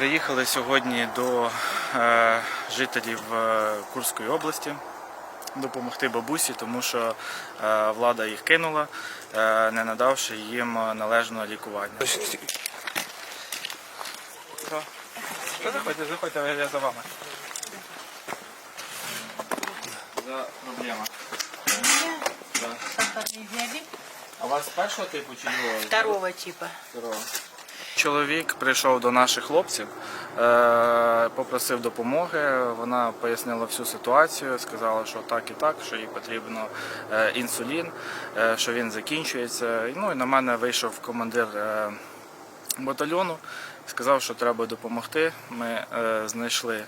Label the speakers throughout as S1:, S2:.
S1: Приїхали сьогодні до е, жителів е, Курської області допомогти бабусі, тому що е, влада їх кинула, е, не надавши їм належного лікування. Заходьте, заходьте, я за вами. За проблема. А у вас першого типу чи другого?
S2: второго типа.
S1: Чоловік прийшов до наших хлопців, е, попросив допомоги. Вона пояснила всю ситуацію, сказала, що так і так, що їй потрібно е, інсулін, е, що він закінчується. Ну і на мене вийшов командир батальйону, сказав, що треба допомогти. Ми знайшли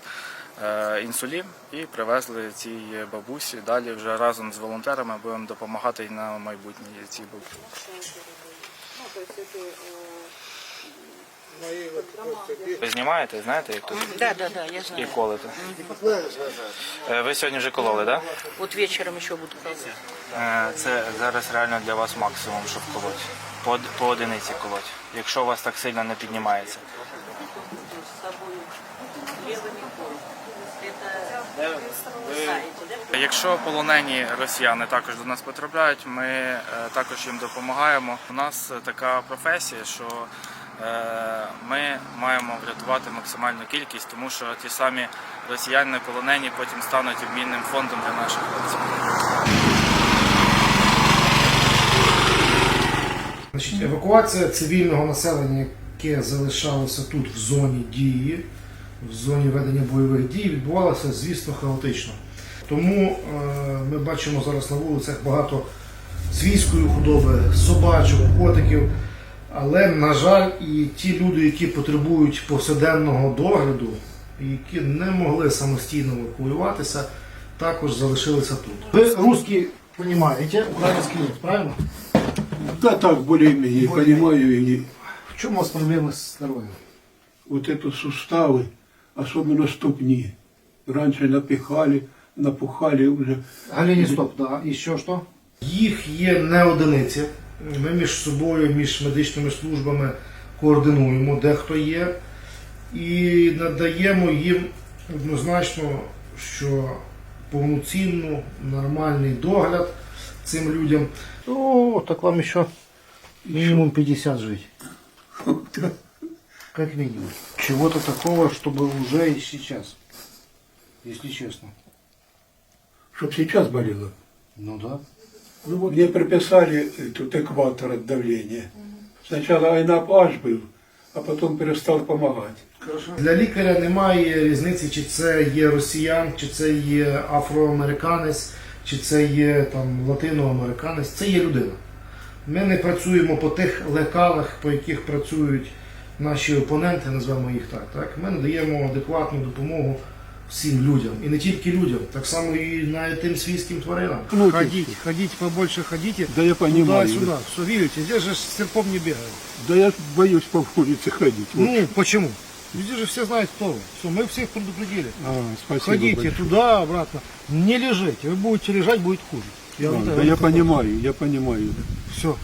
S1: інсулін і привезли цій бабусі. Далі вже разом з волонтерами будемо допомагати і на майбутнє цій бабусі. Ви знімаєте, знаєте, як тут
S2: Да, да, да, я
S1: і
S2: знаю.
S1: колите? Е, Ви сьогодні вже кололи, так?
S2: Вот вечером еще буду.
S1: Да? Е, Це зараз реально для вас максимум, щоб колоть. По, по одиниці колоть, якщо у вас так сильно не піднімається. Якщо полонені росіяни також до нас потрапляють, ми е, також їм допомагаємо. У нас така професія, що ми маємо врятувати максимальну кількість, тому що ті самі росіяни полонені потім стануть обмінним фондом для наших хлопців.
S3: Евакуація цивільного населення, яке залишалося тут в зоні дії, в зоні ведення бойових дій, відбувалася, звісно, хаотично. Тому е, ми бачимо зараз на вулицях багато свійської худоби, собачок, котиків. Але, на жаль, і ті люди, які потребують повсякденного догляду, які не могли самостійно евакуюватися, також залишилися тут. Ви русські розумієте, український ні, правильно?
S4: Да так, более-менее, понимаю, и.
S3: В чому у вас проблеми з здоров'ям?
S4: вот это суставы, особенно ступни. Раньше напихали, напухали уже.
S3: Галіні, стоп, да. І що, що? Їх є не одиниці. Ми між собою, між медичними службами координуємо, де хто є, і надаємо їм однозначно, що повноцінну, нормальний догляд цим людям. О, так вам ще мінімум 50 жить. Как минимум. Чего-то такого, чтобы уже и сейчас. Если честно.
S4: Чтоб сейчас болело.
S3: Ну да.
S4: Ну вот мне приписали тут экватор от давления. Сначала Айнап-Аш был, а потом перестал помогать.
S3: Для лікаря немає різниці, чи це є росіян, чи це є афроамериканець, чи це є там латиноамериканець. Це є людина. Ми не працюємо по тих лекалах, по яких працюють наші опоненти, назвемо їх так. так? Ми надаємо адекватну допомогу всім людям. І не тільки людям, так само і навіть тим свійським тваринам.
S5: Ходите, ходите, побольше ходите.
S4: Да я понимаю.
S5: Туда-сюда. Все, видите, здесь же с серпом не бегают.
S4: Да я боюсь по улице ходить. Вот.
S5: Ну, почему? Везде же все знают, кто вы. Все, мы всех предупредили.
S4: А, спасибо
S5: Ходите
S4: большое.
S5: туда, обратно. Не лежите. Вы будете лежать, будет хуже. Я
S4: Да,
S5: вот
S4: да
S5: это
S4: я
S5: вот
S4: понимаю, я понимаю.
S5: Все.